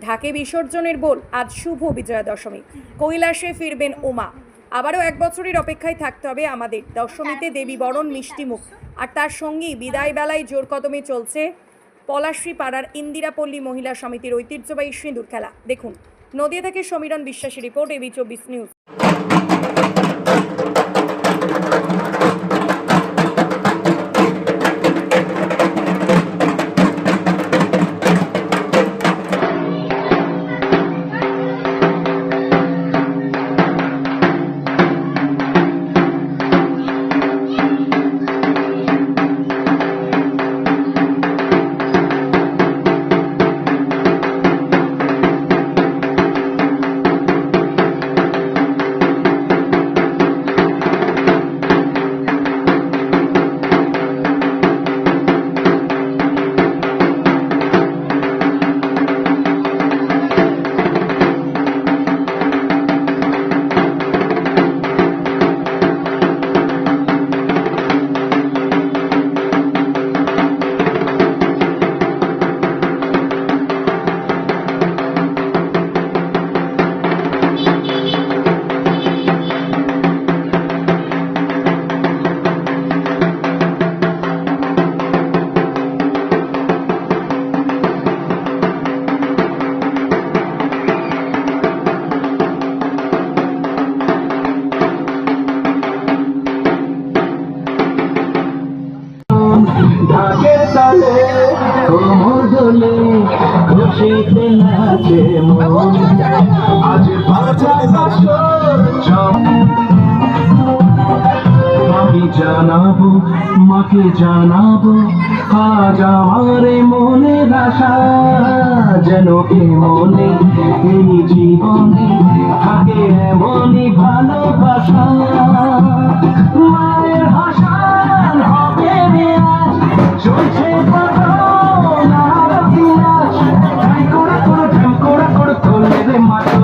ঢাকে বিসর্জনের বোল আজ শুভ বিজয়া দশমী। কৈলাসে ফিরবেন ওমা আবারও এক বছরের অপেক্ষায় থাকতে হবে আমাদের। দশমীতে দেবী বরণ মিষ্টিমুখ। আর তার সঙ্গেই বিদায় বেলায় জোর কদমে চলছে পলাশ্রী পাড়ার ইন্দিরাপল্লী মহিলা সমিতির ঐতিহ্যবাহী সিঁদুর খেলা। দেখুন, নদিয়া থেকে সমীরণ বিশ্বাসী রিপোর্ট এবি চব্বিশ নিউজ। খুশিতে নাচে মন আজ বাজা বাসর আমি জানাব মাকে জানাব, আজ আমার মনের আশা যেন এ মনে জীবনে থাকে এমনই ভালোবাসা। Thank you.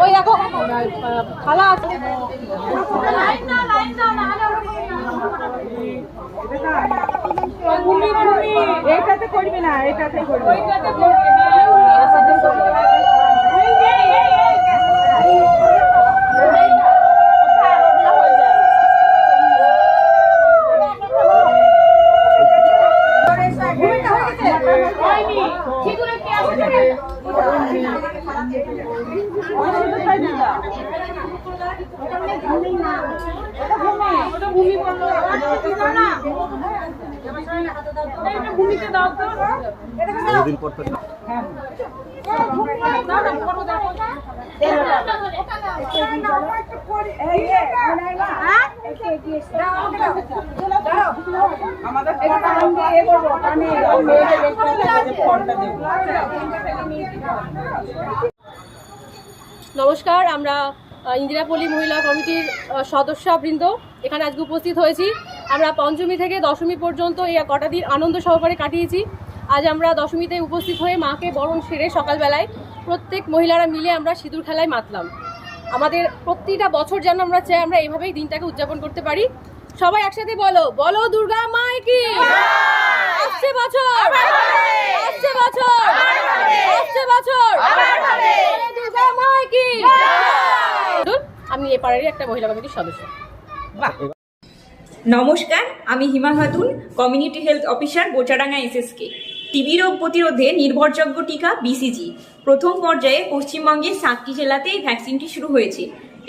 ওই দেখো খালা আছে এটাতে করবি না এটাতে করবি ওইটাতে করবে না, এর সাথে করবে। এই, এই, এই, এই, এই। ওটা হয়ে যায়। ভূমিকা হয়ে গেছে? হয়নি। সিঁদুরে কে আছে? ওটা ভূমি, নমস্কার আমরা ইন্দিরাপল্লী মহিলা কমিটির সদস্যবৃন্দ, এখানে আজকে উপস্থিত হয়েছি। আমরা পঞ্চমী থেকে দশমী পর্যন্ত এই কটা দিন আনন্দ সহকারে কাটিয়েছি। আজ আমরা দশমীতে উপস্থিত হয়ে মাকে বরণ সেরে সকালবেলায় প্রত্যেক মহিলারা মিলে আমরা সিঁদুর খেলায় মাতলাম। আমাদের প্রতিটা বছর যেন আমরা চাই আমরা এইভাবেই দিনটাকে উদযাপন করতে পারি। সবাই একসাথে বলো বলো দুর্গা মায় কি? বছর! বছর! বছর! দুর্গা মায় কি? আমি এ পাড়ারই একটা মহিলা কমিটির সদস্য। নমস্কার আমি Hima Khatun community health officer Bochadanga SSK. TB রোগ প্রতিরোধে নির্ভরযোগ্য টিকা বিসিজি। প্রথম পর্যায়ে পশ্চিমবঙ্গের সাতটি জেলাতে এই ভ্যাকসিনটি শুরু হয়েছে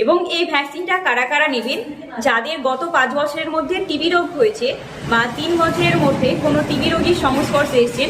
এবং এই ভ্যাকসিনটা কারা কারা নেবেন যাদের গত পাঁচ বছরের মধ্যে টিবি রোগ হয়েছে বা তিন বছরের মধ্যে কোনো টিবি রোগীর সংস্পর্শে এসেছেন